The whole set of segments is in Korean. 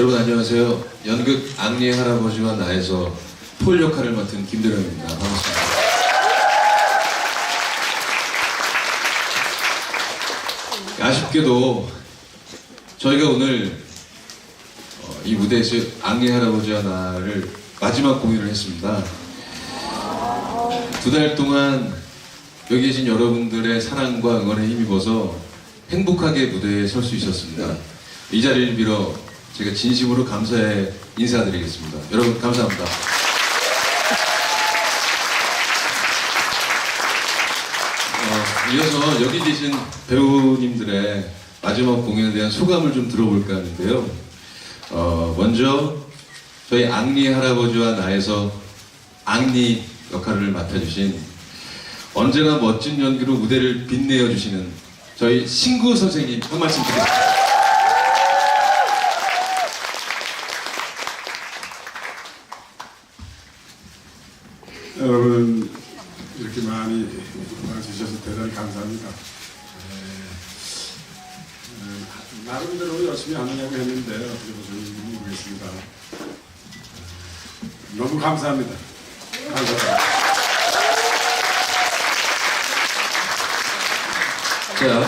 여러분 안녕하세요. 연극 앙리의 할아버지와 나에서 폴 역할을 맡은 김대령입니다. 반갑습니다. 아쉽게도 저희가 오늘 어, 이 무대에서 앙리 할아버지와 나를 마지막 공연을 했습니다. 두 달 동안 여기 계신 여러분들의 사랑과 응원에 힘입어서 행복하게 무대에 설 수 있었습니다. 이 자리를 빌어 제가 진심으로 감사의 인사드리겠습니다. 여러분 감사합니다. 어, 이어서 여기 계신 배우님들의 마지막 공연에 대한 소감을 좀 들어볼까 하는데요. 어, 먼저 저희 앙리 할아버지와 나에서 앙리 역할을 맡아주신 언제나 멋진 연기로 무대를 빛내어 주시는 저희 신구 선생님 한 말씀 드리겠습니다. 여러분 이렇게 많이 와주셔서 대단히 감사합니다. 에, 에, 나름대로 열심히 하느냐고 했는데 어떻게 보셨는지 모르겠습니다. 에, 너무 감사합니다. 감사합니다. 자,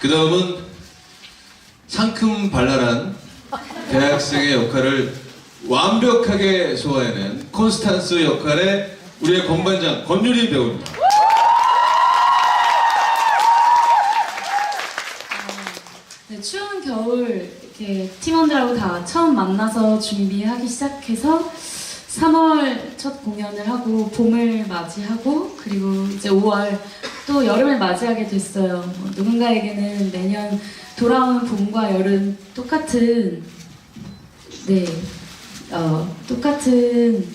그 다음은 상큼 발랄한 대학생의 역할을 완벽하게 소화해낸 콘스탄스 역할의 우리의 건반장 권유리 배우입니다. 겨울 이렇게 팀원들하고 다 처음 만나서 준비하기 시작해서 3월 첫 공연을 하고 봄을 맞이하고 그리고 이제 5월 또 여름을 맞이하게 됐어요. 뭐 누군가에게는 매년 돌아오는 봄과 여름 똑같은 네 어, 똑같은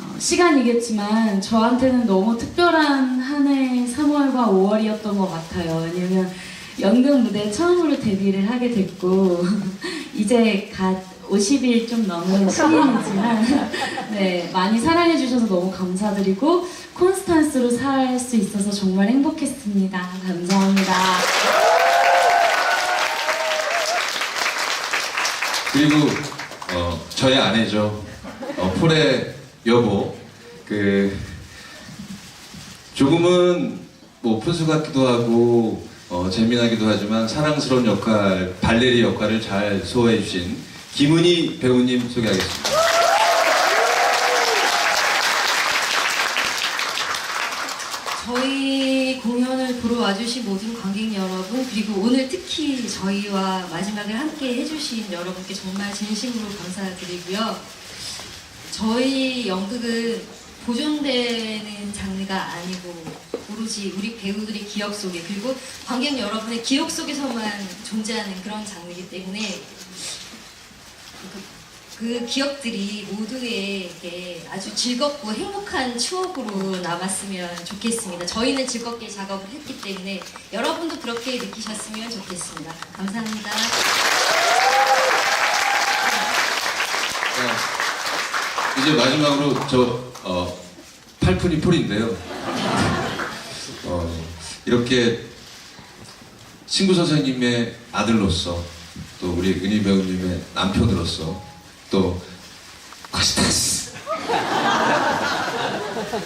어, 시간이겠지만 저한테는 너무 특별한 한 해 3월과 5월이었던 것 같아요. 왜냐면 연극 무대 처음으로 데뷔를 하게 됐고 이제 갓 50일 좀 넘은 신인이지만 네 많이 사랑해 주셔서 너무 감사드리고 콘스탄스로 살 수 있어서 정말 행복했습니다. 감사합니다. 그리고 어, 저의 아내죠. 어, 폴의 여보. 그 조금은 뭐 푼수 같기도 하고 어, 재미나기도 하지만 사랑스러운 역할, 발레리 역할을 잘 소화해 주신 김은희 배우님 소개하겠습니다. 저희 공연을 보러 와주신 모든 관객 여러분 그리고 오늘 특히 저희와 마지막을 함께 해주신 여러분께 정말 진심으로 감사드리고요. 저희 연극은 보존되는 장르가 아니고 오로지 우리 배우들의 기억 속에 그리고 관객 여러분의 기억 속에서만 존재하는 그런 장르이기 때문에 그, 그 기억들이 모두에게 아주 즐겁고 행복한 추억으로 남았으면 좋겠습니다. 저희는 즐겁게 작업을 했기 때문에 여러분도 그렇게 느끼셨으면 좋겠습니다. 감사합니다. 자, 이제 마지막으로 저 어, 팔푼이 폴인데요. 어, 이렇게 신구 선생님의 아들로서 또 우리 은희 배우님의 남편으로서 또 콘스탄스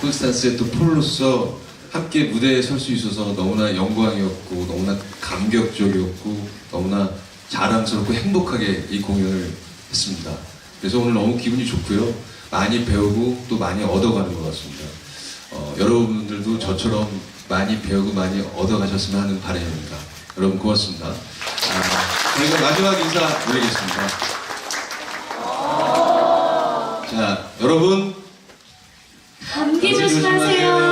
콘스탄스의 또 폴로서 함께 무대에 설 수 있어서 너무나 영광이었고 너무나 감격적이었고 너무나 자랑스럽고 행복하게 이 공연을 했습니다. 그래서 오늘 너무 기분이 좋고요. 많이 배우고 또 많이 얻어가는 것 같습니다. 어, 여러분들도 저처럼 많이 배우고 많이 얻어가셨으면 하는 바람입니다. 여러분 고맙습니다. 아, 저희가 마지막 인사 올리겠습니다. 자, 여러분 감기 조심하세요.